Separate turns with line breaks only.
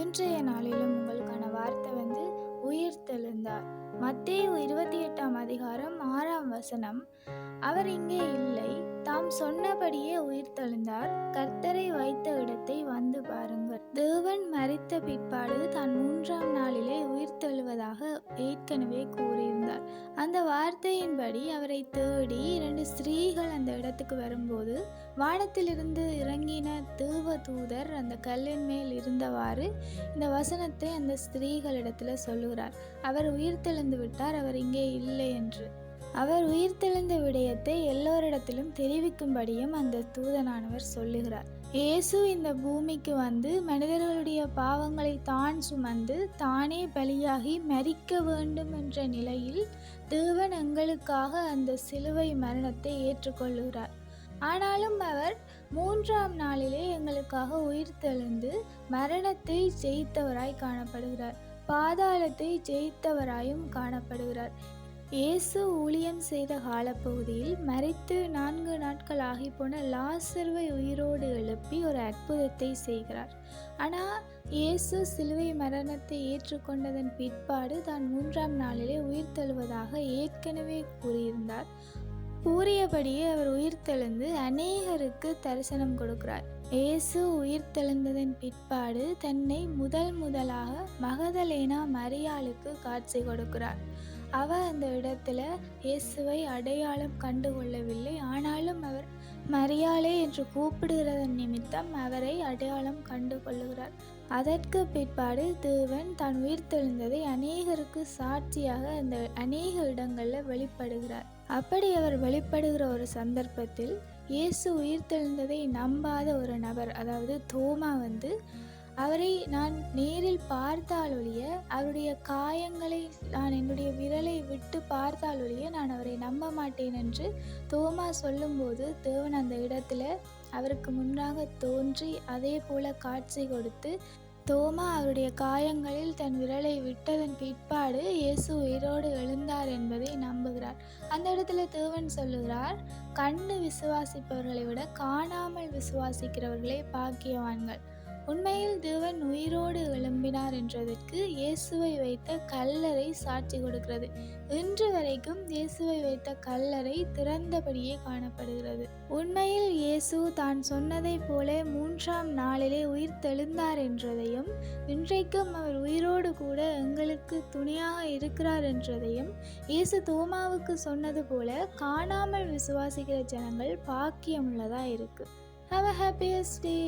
இன்றைய நாளிலும் உங்களுக்கான வார்த்தை வந்து உயிர்த்தெழுந்தார் மத்தேயு இருபத்தி எட்டாம் அதிகாரம் ஆறாம் வசனம். அவர் இங்கே இல்லை தாம் சொன்னபடியே உயிர்த்தெழுந்தார் கர்த்தரை வைத்த இடத்தை வந்து பாருங்கள். தேவன் மறித்த பிற்பாடு தான் மூன்றாம் நாளிலே உயிர்த்தெழுவதாக ஏற்கனவே அந்த வார்த்தையின்படி அவரை தேடி இரண்டு ஸ்திரீகள் அந்த இடத்துக்கு வரும்போது வானத்திலிருந்து இறங்கின தேவ தூதர் அந்த கல்லின் மேல் இருந்தவாறு இந்த வசனத்தை அந்த ஸ்திரீகளிடத்தில் சொல்லுகிறார். அவர் உயிர்த்தெழுந்து விட்டார் அவர் இங்கே இல்லை என்று. அவர் உயிர்த்தெழுந்த விடயத்தை எல்லோரிடத்திலும் தெரிவிக்கும்படியும் அந்த தூதனானவர் சொல்லுகிறார். இயேசு இந்த பூமிக்கு வந்து மனிதர்களுடைய பாவங்களை தான் சுமந்து தானே பலியாகி மரிக்க வேண்டும் என்ற நிலையில் தேவன் எங்களுக்காக அந்த சிலுவை மரணத்தை ஏற்றுக்கொள்ளுகிறார். ஆனாலும் அவர் மூன்றாம் நாளிலே எங்களுக்காக உயிர்த்தெழுந்து மரணத்தை ஜெயித்தவராய் காணப்படுகிறார். பாதாளத்தை ஜெயித்தவராயும் காணப்படுகிறார். இயேசு ஊழியம் செய்த காலப்பகுதியில் மறைத்து நான்கு நாட்கள் ஆகி போன லாசர்வை உயிரோடு எழுப்பி ஒரு அற்புதத்தை செய்கிறார். ஆனால் இயேசு சிலுவை மரணத்தை ஏற்றுக்கொண்டதன் பிற்பாடு தான் மூன்றாம் நாளிலே உயிர் தழுவதாக ஏற்கனவே கூறியிருந்தார். கூறியபடியே அவர் உயிர்த்தெழுந்து அநேகருக்கு தரிசனம் கொடுக்கிறார். இயேசு உயிர்த்தெழுந்ததன் பிற்பாடு தன்னை முதல் முதலாக மகதலேனா மரியாளுக்கு காட்சி கொடுக்கிறார். அவ அந்த இடத்துல இயேசுவை அடையாளம் கண்டு கொள்ளவில்லை ஆனாலும் அவர் மரியாளே என்று கூப்பிடுகிறதன் நிமித்தம் அவரை அடையாளம் கண்டு கொள்ளுகிறார் அதற்கு பிற்பாடு தேவன் தான் உயிர்த்தெழுந்ததை அநேகருக்கு சாட்சியாக அந்த அநேக இடங்களில் வெளிப்படுகிறார். அப்படி அவர் வெளிப்படுகிற ஒரு சந்தர்ப்பத்தில் இயேசு உயிர்த்தெழுந்ததை நம்பாத ஒரு நபர் அதாவது தோமா வந்து அவரை நான் நேரில் பார்த்தால் ஒழிய அவருடைய காயங்களை நான் என்னுடைய விரலை விட்டு பார்த்தால் ஒழிய நான் அவரை நம்ப மாட்டேன் என்று தோமா சொல்லும்போது தேவன் அந்த இடத்துல அவருக்கு முன்னாக தோன்றி அதே போல காட்சி கொடுத்து தோமா அவருடைய காயங்களில் தன் விரலை விட்டதன் பிற்பாடு இயேசு உயிரோடு எழுந்தார் என்பதை நம்புகிறார் அந்த இடத்துல தேவன் சொல்லுகிறார் கண்டு விசுவாசிப்பவர்களை விட காணாமல் விசுவாசிக்கிறவர்களே பாக்கியவான்கள். உண்மையில் தேவன் உயிரோடு விளம்பினார் என்றதற்கு இயேசுவை வைத்த கல்லறை சாட்சி கொடுக்கிறது. இன்று வரைக்கும் இயேசுவை வைத்த கல்லறை திறந்தபடியே காணப்படுகிறது. உண்மையில் இயேசு தான் சொன்னதைப் போல மூன்றாம் நாளிலே உயிர் தெழுந்தார் என்றதையும் இன்றைக்கும் அவர் உயிரோடு கூட எங்களுக்கு துணையாக இருக்கிறார் என்றதையும் இயேசு தோமாவுக்கு சொன்னது போல காணாமல் விசுவாசிக்கிற ஜனங்கள் பாக்கியமுள்ளதா இருக்கு. Have a happiest day